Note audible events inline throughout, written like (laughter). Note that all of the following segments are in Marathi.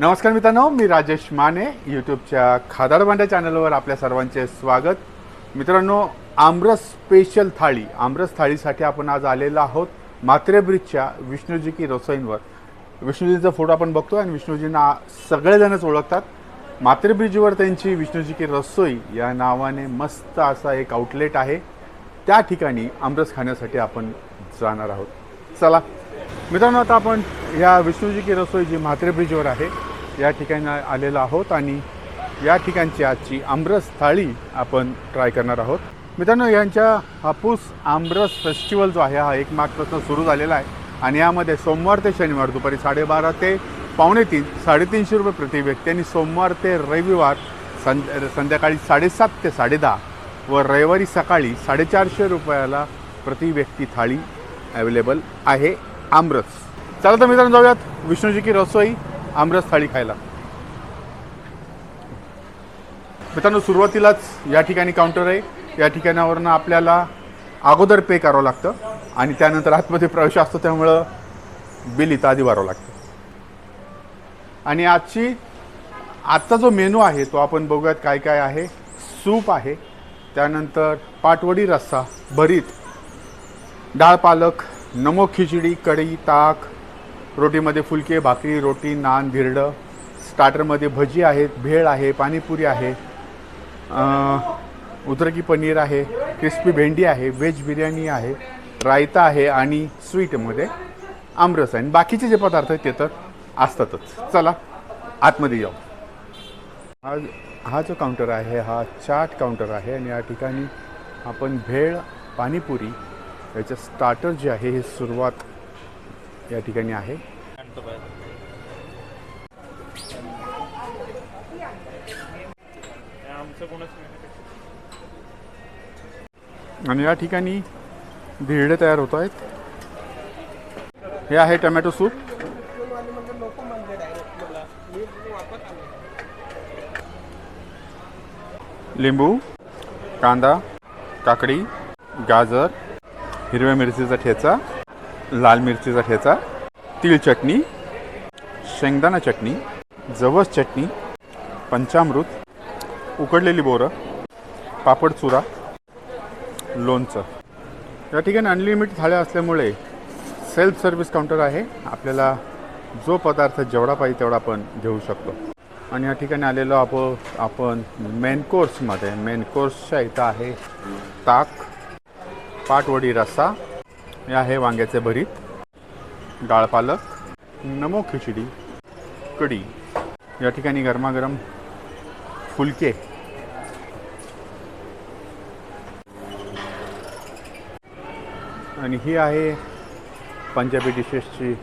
नमस्कार मित्रांनो मी राजेश माने यूट्यूबच्या खादार भांड्या चॅनलवर आपल्या सर्वांचे स्वागत. मित्रांनो आमरस स्पेशल थाळी आमरस थाळीसाठी आपण आज आलेलो आहोत मात्रे ब्रिजच्या विष्णूजी की रसोईंवर. विष्णूजींचा फोटो आपण बघतो आणि विष्णूजींना सगळेजणच ओळखतात. मात्रे ब्रिजवर त्यांची विष्णूजी की रसोई या नावाने मस्त असा एक आउटलेट आहे. त्या ठिकाणी आमरस खाण्यासाठी आपण जाणार आहोत. चला. मित्रांनो आता आपण या विष्णूजी की रसोई जी म्हात्रे ब्रिजवर आहे या ठिकाणी आलेलो आहोत आणि या ठिकाणची आजची आमरस थाळी आपण ट्राय करणार आहोत. मित्रांनो यांच्या हापूस आमरस फेस्टिवल जो आहे हा एक मार्चपासून सुरू झालेला आहे. आणि यामध्ये सोमवार ते शनिवार दुपारी साडेबारा ते पावणे तीन साडेतीनशे रुपये प्रति व्यक्ती. आणि सोमवार ते रविवार संध्या संध्याकाळी साडेसात ते साडेदहा व रविवारी सकाळी साडेचारशे रुपयाला प्रति व्यक्ती थाळी अवेलेबल आहे आमरस. चला तर मित्रांनो जाऊयात. विष्णूजी की रसोई. आमरस थाळी खायला. मित्रांनो सुरुवातीलाच या ठिकाणी काउंटर आहे. या ठिकाणावरनं आपल्याला अगोदर पे करावं लागतं आणि त्यानंतर आतमध्ये प्रवेश असतो त्यामुळं बिल इथं आधी भरावं लागतं. आणि आजची आजचा जो मेनू आहे तो आपण बघूयात काय काय आहे. सूप आहे. त्यानंतर पाटवडी रस्सा भरीत डाळ पालक नमो खिचडी कढी ताक रोटीमध्ये फुलके भाकरी रोटी नान धिरडं. स्टार्टरमध्ये भजी आहेत भेळ आहे पाणीपुरी आहे. उदरकी पनीर आहे क्रिस्पी भेंडी आहे व्हेज बिर्याणी आहे रायता आहे आणि स्वीटमध्ये आमरस आहे. आणि बाकीचे जे पदार्थ आहेत ते तर असतातच. चला आतमध्ये जाऊ हा हा जो काउंटर आहे हा चाट काउंटर आहे आणि या ठिकाणी आपण भेळ पाणीपुरी याचं स्टार्टर जे आहे हे सुरुवात या ठिकाणी आहे. आणि या ठिकाणी धिरडे तयार होत आहेत. हे आहे टमॅटो सूप. लिंबू कांदा काकडी गाजर हिरव्या मिरचीचा ठेचा. लाल मिरचीचा ठेचा तीळ चटणी शेंगदाणा चटणी जवस चटणी पंचामृत उकडलेली बोरं पापड चुरा लोणचं. या ठिकाणी अनलिमिटेड थाळ्या असल्यामुळे सेल्फ सर्व्हिस काउंटर आहे. आपल्याला जो पदार्थ जेवढा पाहिजे तेवढा आपण घेऊ शकतो. आणि या ठिकाणी आलेलो आपण आपण मेन कोर्समध्ये मेन कोर्सच्या इथं आहे ताक पाटवडी रस्सा हे आहे वांग्याचे भरीत डाळ पालक नमो खिचडी कढी. या ठिकाणी गरमागरम फुलके. आणि ही आहे पंजाबी डिशेसची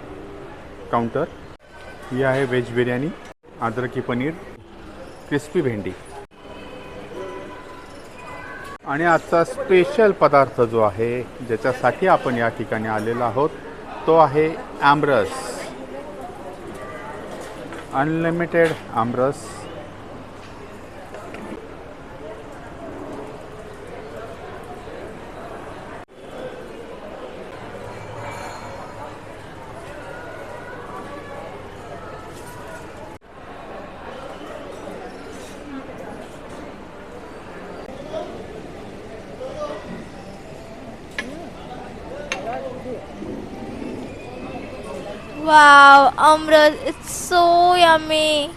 काउंटर ही आहे व्हेज बिर्याणी अद्रकी पनीर क्रिस्पी भेंडी. आणि आजचा स्पेशल पदार्थ जो आहे ज्याच्यासाठी आपण या ठिकाणी आलेलो आहोत तो आहे आमरस. अनलिमिटेड आमरस. Wow, Amrit, it's so yummy.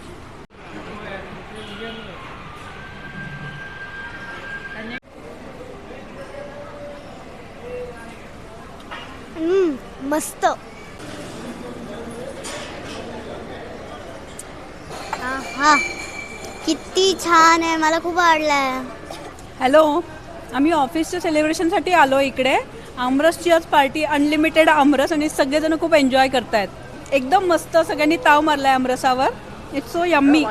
मस्त हा किती छान आहे मला खूप आवडलाय हॅलो आम्ही ऑफिसच्या सेलिब्रेशनसाठी आलो इकडे आमरसची आज पार्टी अनलिमिटेड आमरस आणि सगळेजण खूप एन्जॉय करतायत. एकदम मस्त सगळ्यांनी ताव मारलाय आमरसावर. इट्स सो यम्मी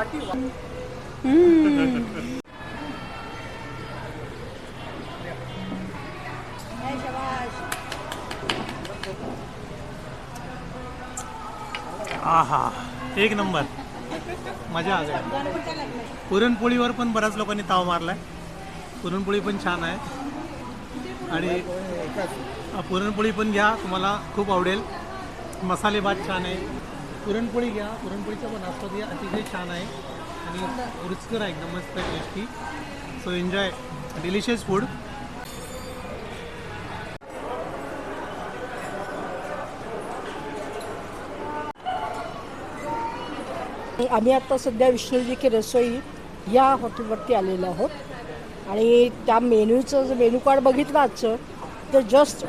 आहा एक नंबर. मजा आ पुरणपोळीवर पण बऱ्याच लोकांनी ताव मारलाय. पुरणपोळी पण छान आहे. आणि पुरणपोळी पण घ्या तुम्हाला खूप आवडेल. मसाले भात छान आहे. पुरणपोळी घ्या पुरणपोळीचा पण नाश्ता अतिशय छान आहे. आणि रुचकर आहे एकदम मस्त tasty so enjoy delicious food आम्ही आता सध्या विष्णूजी की रसोई या हॉटेलवरती आलेलो आहोत. आणि त्या मेन्यूचं जर मेन्यू कार्ड बघितलं आजचं. तर जस्ट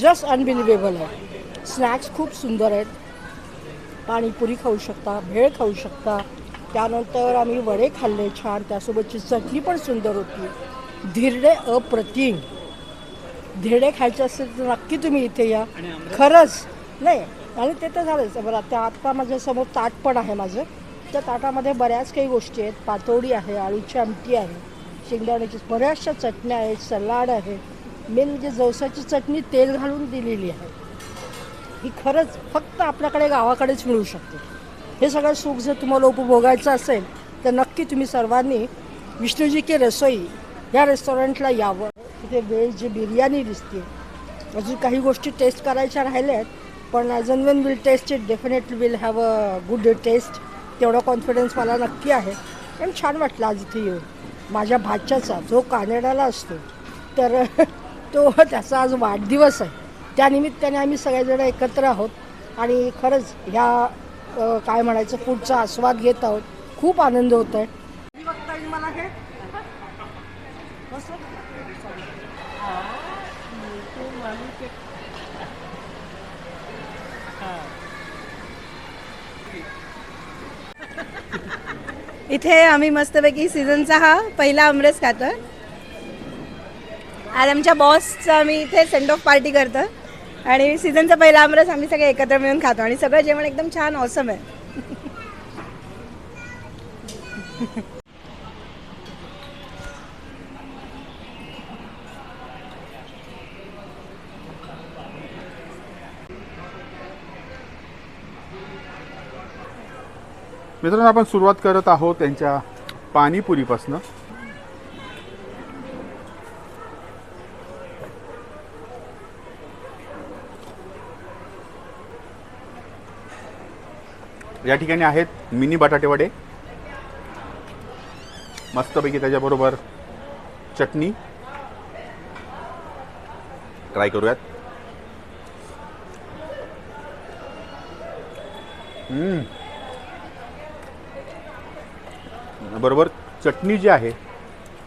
जस्ट अनबिलिव्हेबल आहे. स्नॅक्स खूप सुंदर आहेत. पाणीपुरी खाऊ शकता भेळ खाऊ शकता. त्यानंतर आम्ही वडे खाल्ले छान. त्यासोबतची चटणी पण सुंदर होती. धिरडे अप्रतिम. धिरडे खायचे असेल तर नक्की तुम्ही इथे या. खरंच. नाही आणि ते तर झालंच. बरं आता आत्ता माझ्यासमोर ताट पण आहे माझं. त्या ताटामध्ये बऱ्याच काही गोष्टी आहेत. पातोडी आहे आळूची आमटी आहे शेंगदाण्याची बऱ्याचशा चटण्या आहेत सलाड आहे. मेन म्हणजे जवसाची चटणी तेल घालून दिलेली आहे. ही खरंच फक्त आपल्याकडे गावाकडेच मिळू शकते. हे सगळं सुख जर तुम्हाला उपभोगायचं असेल तर नक्की तुम्ही सर्वांनी विष्णूजी के रसोई या रेस्टॉरंटला यावं. तिथे व्हेज बिर्याणी दिसते अजून काही गोष्टी टेस्ट करायच्या राहिल्या आहेत पण as and when will taste it definitely will have a good taste तेवढा कॉन्फिडन्स मला नक्की आहे. पण छान वाटलं आज इथे येऊन. माझ्या भाच्याचा जो कानेडाला असतो तर (laughs) तो त्याचा आज वाढदिवस आहे. त्यानिमित्ताने आम्ही सगळेजण एकत्र आहोत आणि खरंच ह्या काय म्हणायचं फूडचा आस्वाद घेत आहोत. खूप आनंद होत आहे. मला हे? इथे आम्ही मस्तपैकी सीझनचा हा पहिला आमरस खातो आज आमच्या बॉसचा आम्ही इथे सेंड ऑफ पार्टी करतो आणि सीझनचा पहिला आमरस आम्ही सगळे एकत्र मिळून खातो. आणि सगळं जेवण एकदम छान ऑसम आहे. मित्रांनो आपण सुरुवात करत आहोत त्यांच्या पाणीपुरीपासनं. या ठिकाणी आहेत मिनी बटाटे वडे मस्तपैकी त्याच्याबरोबर चटणी. ट्राय करूयात. बरोबर चटणी जी आहे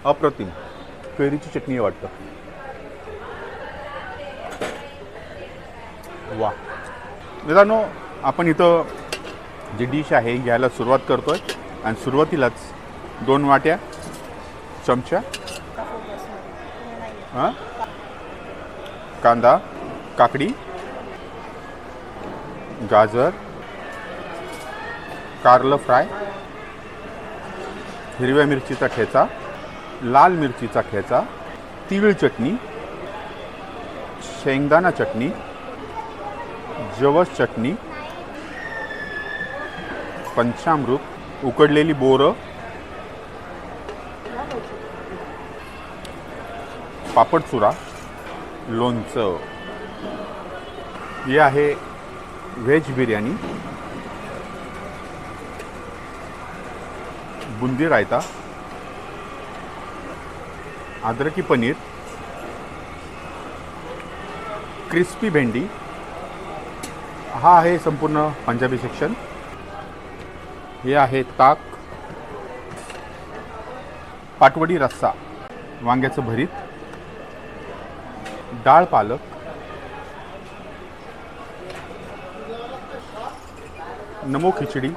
अप्रतिम. कैरीची चटणी वाटतं. वा मित्रांनो आपण इथं जी डिश आहे घ्यायला सुरुवात करतो आहे आणि सुरुवातीलाच दोन वाट्या चमचा हां कांदा काकडी गाजर कारलं फ्राय हिरव्या मिरचीचा ठेचा लाल मिरचीचा ठेचा तिळ चटणी शेंगदाणा चटणी जवस चटणी पंचामृत उकडलेली बोरं पापड चुरा लोणचं. हे आहे व्हेज बिर्याणी. बुंदी रायता. अद्रकी पनीर. क्रिस्पी भेंडी. हा आहे संपूर्ण पंजाबी सेक्शन हे आहे ताक पाटवडी रस्सा वांग्याचं भरीत डाळ पालक नमो खिचडी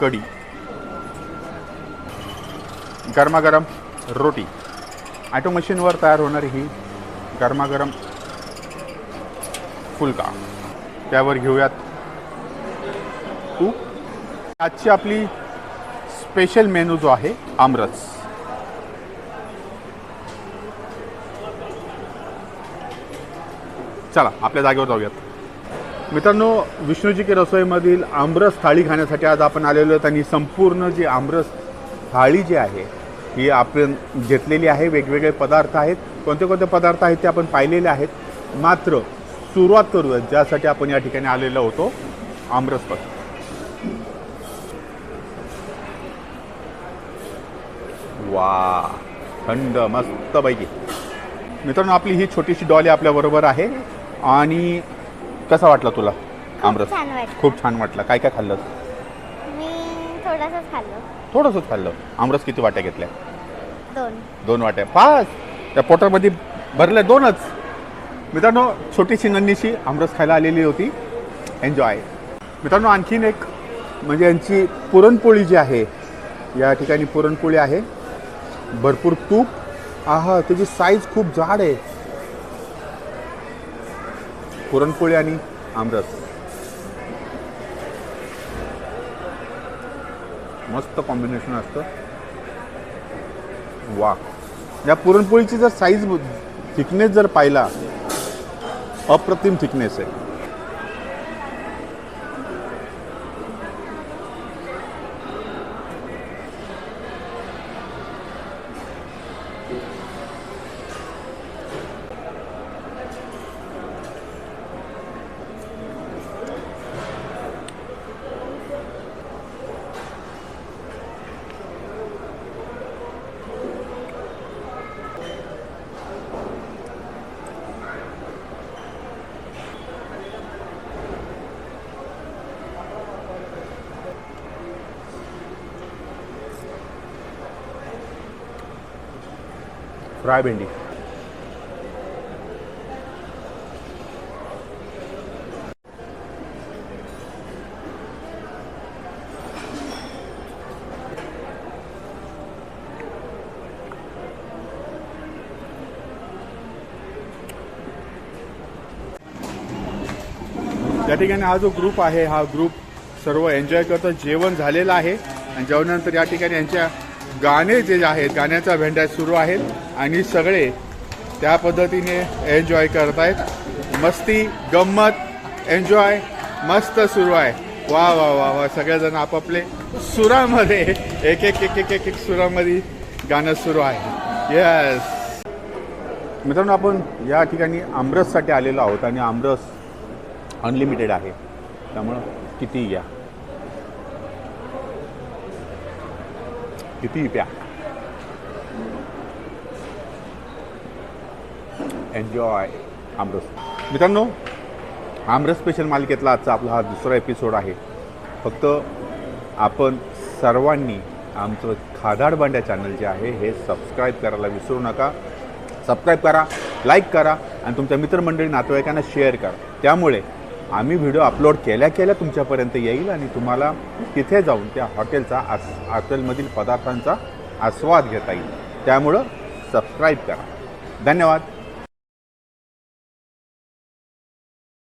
कढी गरमागरम रोटी. ॲटो मशीनवर तयार होणारी ही गरमागरम फुलका. त्यावर घेऊयात तूप आजची आपली स्पेशल मेनू जो आहे आमरस. चला आपल्या जागेवर जाऊयात. मित्रांनो विष्णूजी के रसोईमधील आमरस थाळी खाण्यासाठी आज आपण आलेलो आहोत आणि संपूर्ण जी आमरस थाळी जी आहे ही आपण घेतलेली आहे. वेगवेगळे पदार्थ आहेत. कोणते कोणते पदार्थ आहेत ते आपण पाहिलेले आहेत. मात्र सुरुवात करूया ज्यासाठी आपण या ठिकाणी आलेलो होतो आमरसपासून वा थंड मस्तपैकी मित्रांनो आपली ही छोटीशी डॉली आपल्याबरोबर आहे. आणि कसा वाटला तुला आमरस? छान वाटलं. खूप छान वाटलं. काय काय खाल्लं? मी थोडंसंच खाल्लं. थोडंसंच खाल्लं. आमरस किती वाट्या घेतल्या? दोन. दोन वाट्या. पाच त्या पोटामध्ये भरल्या दोनच. मित्रांनो छोटीशी नन्नीशी आमरस खायला आलेली होती. एन्जॉय मित्रांनो आणखीन एक म्हणजे यांची पुरणपोळी जी आहे या ठिकाणी पुरणपोळी आहे. भरपूर तूप. आहा त्याची साईज खूप जाड आहे. पुरणपोळी आणि आमरस. मस्त कॉम्बिनेशन असतं. वा या पुरणपोळीची जर साईज थिकनेस जर पाहिला अप्रतिम थिकनेस आहे. फ्राय भेंडी. त्या ठिकाणी हा जो ग्रुप आहे हा ग्रुप सर्व एन्जॉय करतो जेवण झालेलं आहे. आणि जेवणानंतर या ठिकाणी यांच्या गाणे जे आहेत गाण्याचा भेंड्या सुरू आहेत आणि सगळे त्या पद्धतीने एन्जॉय करतायत. मस्ती गंमत एन्जॉय मस्त सुरू आहे. वा वा वा वा सगळेजण आपापले सुरामध्ये एक एक एक एक एक एक सुरामध्ये गाणं सुरू आहे. येस मित्रांनो आपण या ठिकाणी आमरससाठी आलेलो आहोत आणि आमरस अनलिमिटेड आहे. त्यामुळं किती घ्या. किती प्या? एन्जॉय आमरस. मित्रांनो आमरस स्पेशल मालिकेतला आजचा आपला हा दुसरा एपिसोड आहे. फक्त आपण सर्वांनी आमचं खादाड बांड्या चॅनल जे आहे हे सबस्क्राईब करायला विसरू नका. सबस्क्राईब करा लाईक करा आणि तुमच्या मित्रमंडळी नातेवाईकांना शेअर करा. त्यामुळे आम्ही व्हिडिओ अपलोड केल्या केल्या तुमच्यापर्यंत येईल आणि तुम्हाला तिथे जाऊन त्या हॉटेलचा आस हॉटेलमधील पदार्थांचा आस्वाद घेता येईल. त्यामुळं सबस्क्राईब करा. धन्यवाद.